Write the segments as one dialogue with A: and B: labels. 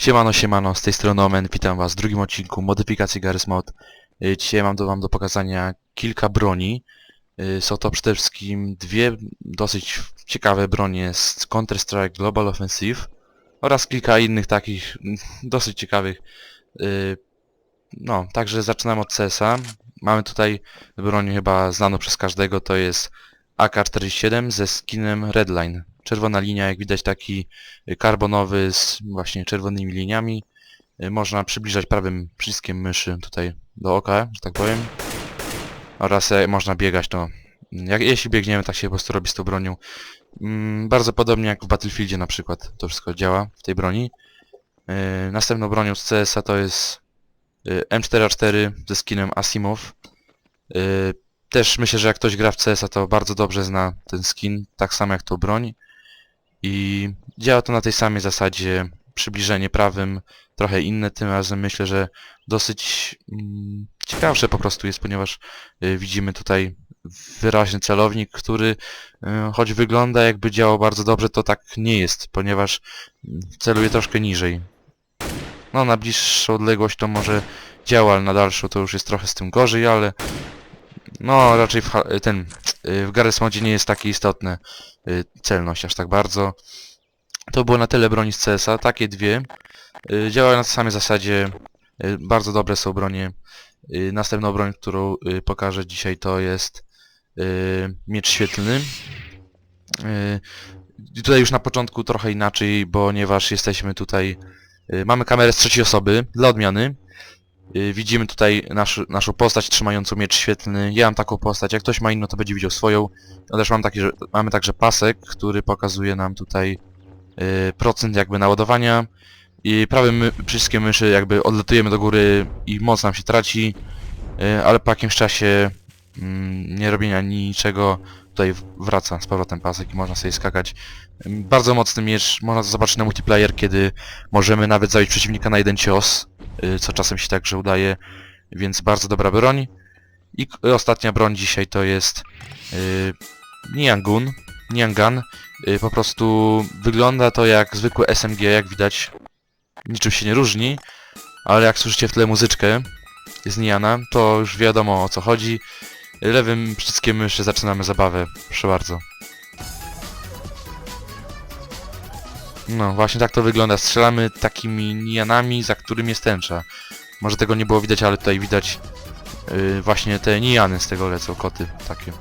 A: Siemano, siemano, z tej strony Omen, witam was w drugim odcinku modyfikacji Garry's Mod. Y, Dzisiaj mam do, wam do pokazania kilka broni. Y, Są to przede wszystkim dwie dosyć ciekawe bronie z Counter-Strike Global Offensive oraz kilka innych takich mm, dosyć ciekawych. Y, No, także zaczynam od CS-a. Mamy tutaj broń chyba znaną przez każdego, to jest AK-47 ze skinem Redline. Czerwona linia, jak widać taki karbonowy z właśnie czerwonymi liniami. Y, Można przybliżać prawym przyciskiem myszy tutaj do oka, że tak powiem. Oraz e, można biegać, no. Jak, jeśli biegniemy, tak się po prostu robi z tą bronią. Mm, bardzo podobnie jak w Battlefieldzie na przykład to wszystko działa w tej broni. Yy, następną bronią z CS-a to jest yy, M4A4 ze skinem Asimov. Yy, też myślę, że jak ktoś gra w CS-a to bardzo dobrze zna ten skin, tak samo jak tą broń. I działa to na tej samej zasadzie, przybliżenie prawym, trochę inne, tym razem myślę, że dosyć mm, ciekawsze po prostu jest, ponieważ y, widzimy tutaj wyraźny celownik, który y, choć wygląda jakby działał bardzo dobrze, to tak nie jest, ponieważ mm, celuje troszkę niżej. No na bliższą odległość to może działa, ale na dalszą to już jest trochę z tym gorzej, ale no raczej ten w Garry's nie jest takie istotne y, celność aż tak bardzo. To było na tyle broni z CS-a, takie dwie. Y, Działają na tej samej zasadzie, y, bardzo dobre są bronie. Y, Następną broń, którą y, pokażę dzisiaj to jest y, miecz świetlny. Y, Tutaj już na początku trochę inaczej, ponieważ jesteśmy tutaj... y, Mamy kamerę z trzeciej osoby, dla odmiany. Y, Widzimy tutaj nasz, naszą postać trzymającą miecz świetlny. Ja mam taką postać, jak ktoś ma inną, to będzie widział swoją. Też mam taki, że mamy także pasek, który pokazuje nam tutaj y, procent jakby naładowania. I prawym przyciskiem myszy jakby odlatujemy do góry i moc nam się traci, y, ale po jakimś czasie mm, nie robienia niczego tutaj wraca z powrotem pasek i można sobie skakać. Bardzo mocny miecz, można to zobaczyć na multiplayer, kiedy możemy nawet zabić przeciwnika na jeden cios, co czasem się także udaje, więc bardzo dobra broń. I ostatnia broń dzisiaj to jest y, Niangun, Niangan. Y, po prostu wygląda to jak zwykłe SMG, jak widać. Niczym się nie różni, ale jak słyszycie w tle muzyczkę z Niana, to już wiadomo o co chodzi. Lewym przyciskiem myszy zaczynamy zabawę. Proszę bardzo. No, właśnie tak to wygląda. Strzelamy takimi nianami, za którym jest tęcza. Może tego nie było widać, ale tutaj widać yy, właśnie te nijany z tego lecą, koty takie.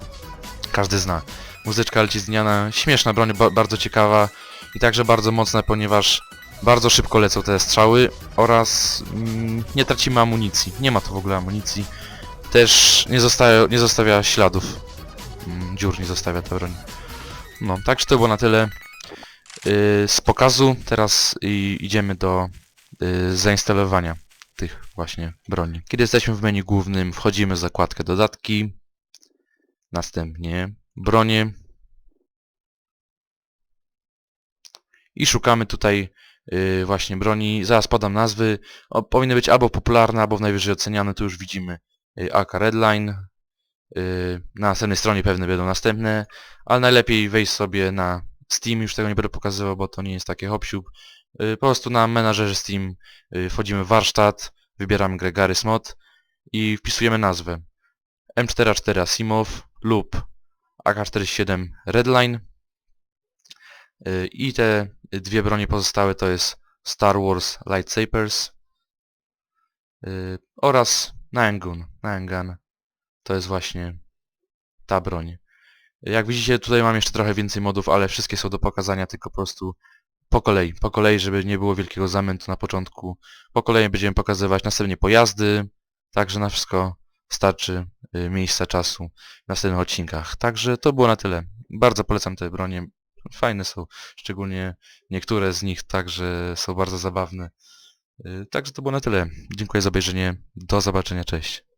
A: Każdy zna. Muzyczka leci z niana. Śmieszna broń, ba bardzo ciekawa i także bardzo mocna, ponieważ bardzo szybko lecą te strzały oraz mm, nie tracimy amunicji. Nie ma tu w ogóle amunicji. Też nie, zostaje, nie zostawia śladów. Mm, dziur nie zostawia ta broń. No, także to było na tyle z pokazu. Teraz idziemy do yy, zainstalowania tych właśnie broni. Kiedy jesteśmy w menu głównym, wchodzimy w zakładkę dodatki. Następnie bronie. I szukamy tutaj yy, właśnie broni. Zaraz podam nazwy. O, powinny być albo popularne, albo najwyżej oceniane. Tu już widzimy AK Redline. Na następnej stronie pewne będą następne, ale najlepiej wejść sobie na Steam, już tego nie będę pokazywał, bo to nie jest takie hop yy, Po prostu na menadżerze Steam yy, wchodzimy w warsztat, wybieramy grę Garry's Mod i wpisujemy nazwę M4A4 Asimov lub AK-47 Redline Yy, i te dwie bronie pozostałe to jest Star Wars Lightsabers oraz Nangun. Nangan to jest właśnie ta broń. Jak widzicie tutaj mam jeszcze trochę więcej modów, ale wszystkie są do pokazania tylko po prostu po kolei. Po kolei, żeby nie było wielkiego zamętu na początku. Po kolei będziemy pokazywać następnie pojazdy, także na wszystko starczy y, miejsca czasu w następnych odcinkach. Także to było na tyle. Bardzo polecam te bronie. Fajne są, szczególnie niektóre z nich także są bardzo zabawne. Y, Także to było na tyle. Dziękuję za obejrzenie. Do zobaczenia. Cześć.